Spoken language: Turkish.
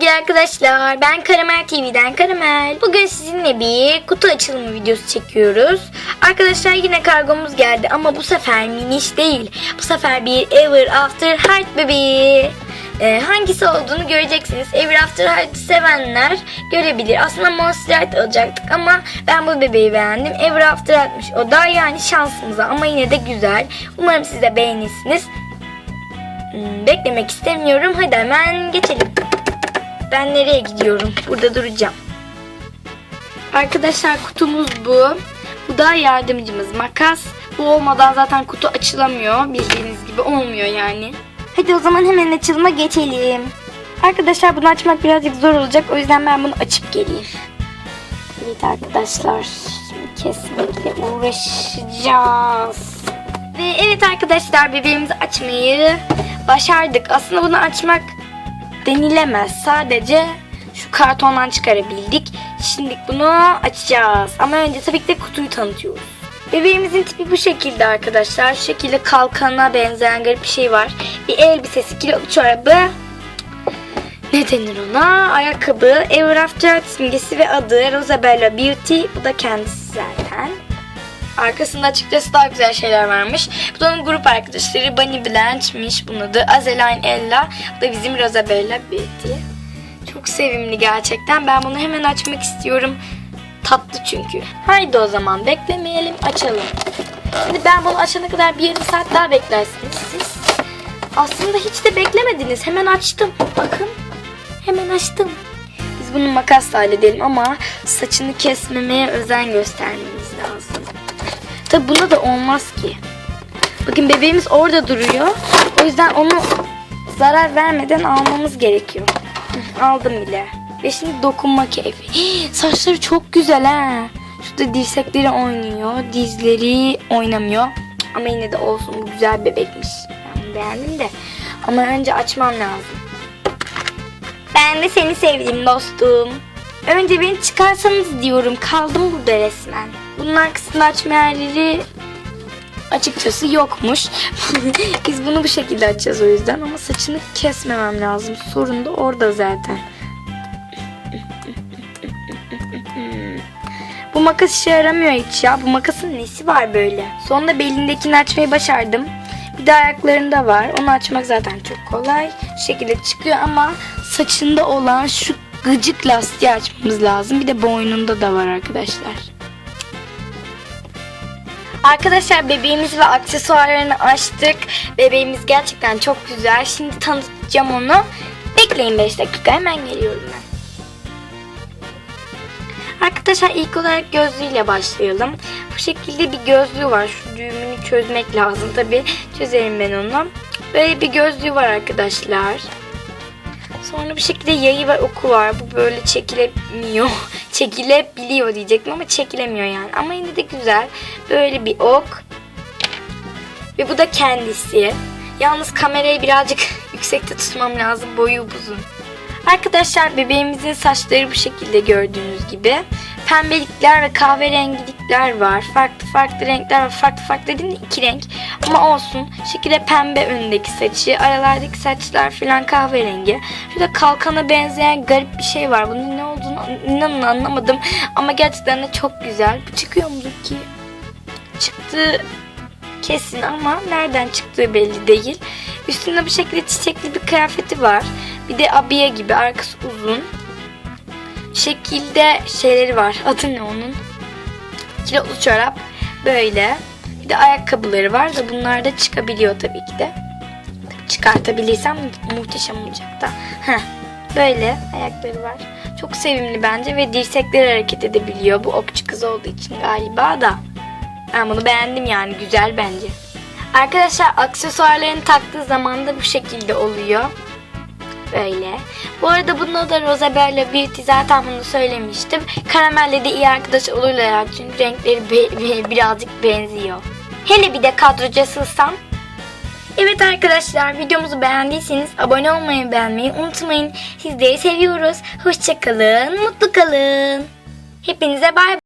sevgili arkadaşlar. Ben Karamel TV'den Karamel. Bugün sizinle bir kutu açılımı videosu çekiyoruz. Arkadaşlar yine kargomuz geldi ama bu sefer miniş değil. Bu sefer bir Ever After Heart bebeği. Ee, hangisi olduğunu göreceksiniz. Ever After Heart'ı sevenler görebilir. Aslında Monster Heart alacaktık ama ben bu bebeği beğendim. Ever After Heart'mış o da yani şansımıza ama yine de güzel. Umarım siz de beğenirsiniz. Hmm, beklemek istemiyorum. Hadi hemen geçelim. Ben nereye gidiyorum? Burada duracağım. Arkadaşlar kutumuz bu. Bu da yardımcımız makas. Bu olmadan zaten kutu açılamıyor. Bildiğiniz gibi olmuyor yani. Hadi o zaman hemen açılıma geçelim. Arkadaşlar bunu açmak birazcık zor olacak. O yüzden ben bunu açıp geleyim. Evet arkadaşlar. Kesmekle uğraşacağız. Ve evet arkadaşlar bebeğimizi açmayı başardık. Aslında bunu açmak denilemez. Sadece şu kartondan çıkarabildik. Şimdi bunu açacağız. Ama önce tabii ki de kutuyu tanıtıyoruz. Bebeğimizin tipi bu şekilde arkadaşlar. Şu şekilde kalkana benzeyen garip bir şey var. Bir elbisesi, kilolu çorabı. Ne denir ona? Ayakkabı, Ever After simgesi ve adı Rosabella Beauty. Bu da kendisi zaten. Arkasında açıkçası daha güzel şeyler varmış. Bu da onun grup arkadaşları Bunny Blanche'miş bunun adı. Azeline Ella. Bu da bizim Rosabella Beauty. Çok sevimli gerçekten. Ben bunu hemen açmak istiyorum. Tatlı çünkü. Haydi o zaman beklemeyelim açalım. Şimdi ben bunu açana kadar bir yarım saat daha beklersiniz siz. Aslında hiç de beklemediniz. Hemen açtım. Bakın. Hemen açtım. Biz bunu makasla halledelim ama saçını kesmemeye özen göstermemiz lazım. Tabi buna da olmaz ki. Bakın bebeğimiz orada duruyor. O yüzden onu zarar vermeden almamız gerekiyor. Aldım bile. Ve şimdi dokunma keyfi. Saçları çok güzel ha. Şurada dirsekleri oynuyor. Dizleri oynamıyor. Ama yine de olsun bu güzel bebekmiş. Bunu beğendim de. Ama önce açmam lazım. Ben de seni sevdim dostum. Önce beni çıkarsanız diyorum. Kaldım burada resmen. Bunun arkasında açma yerleri açıkçası yokmuş. Biz bunu bu şekilde açacağız o yüzden. Ama saçını kesmemem lazım. Sorun da orada zaten. Bu makas işe yaramıyor hiç ya. Bu makasın nesi var böyle? Sonunda belindekini açmayı başardım. Bir de ayaklarında var. Onu açmak zaten çok kolay. Şu şekilde çıkıyor ama saçında olan şu gıcık lastiği açmamız lazım. Bir de boynunda da var arkadaşlar. Arkadaşlar bebeğimiz ve aksesuarlarını açtık. Bebeğimiz gerçekten çok güzel. Şimdi tanıtacağım onu. Bekleyin 5 dakika hemen geliyorum ben. Arkadaşlar ilk olarak gözlüğüyle başlayalım. Bu şekilde bir gözlüğü var. Şu düğümünü çözmek lazım. Tabi çözerim ben onu. Böyle bir gözlüğü var arkadaşlar. Sonra bir şekilde yayı ve oku var. Bu böyle çekilemiyor. Çekilebiliyor diyecektim ama çekilemiyor yani. Ama yine de güzel. Böyle bir ok. Ve bu da kendisi. Yalnız kamerayı birazcık yüksekte tutmam lazım. Boyu uzun. Arkadaşlar bebeğimizin saçları bu şekilde gördüğünüz gibi. Pembelikler ve kahverengilikler var. Farklı farklı renkler var. Farklı farklı dediğim de iki renk. Ama olsun. Şekilde pembe önündeki saçı. Aralardaki saçlar falan kahverengi. Şurada kalkana benzeyen garip bir şey var. Bunun ne olduğunu inanın anlamadım. Ama gerçekten de çok güzel. Bu çıkıyor mudur ki? Çıktı kesin ama nereden çıktığı belli değil. Üstünde bu şekilde çiçekli bir kıyafeti var. Bir de abiye gibi arkası uzun. Şekilde şeyleri var. Adı ne onun? Kilotlu çorap. Böyle. Bir de ayakkabıları var da bunlar da çıkabiliyor tabii ki de. Çıkartabilirsem muhteşem olacak da. Heh. Böyle ayakları var. Çok sevimli bence ve dirsekleri hareket edebiliyor. Bu okçu kız olduğu için galiba da. Ben bunu beğendim yani güzel bence. Arkadaşlar aksesuarlarını taktığı zaman da bu şekilde oluyor. Böyle. Bu arada bunda da Rosabella Beauty zaten bunu söylemiştim. Karamelle de iyi arkadaş olurlar çünkü renkleri be- be- birazcık benziyor. Hele bir de kadroca sığsam. Evet arkadaşlar videomuzu beğendiyseniz abone olmayı beğenmeyi unutmayın. Sizleri seviyoruz. Hoşçakalın, mutlu kalın. Hepinize bay bay.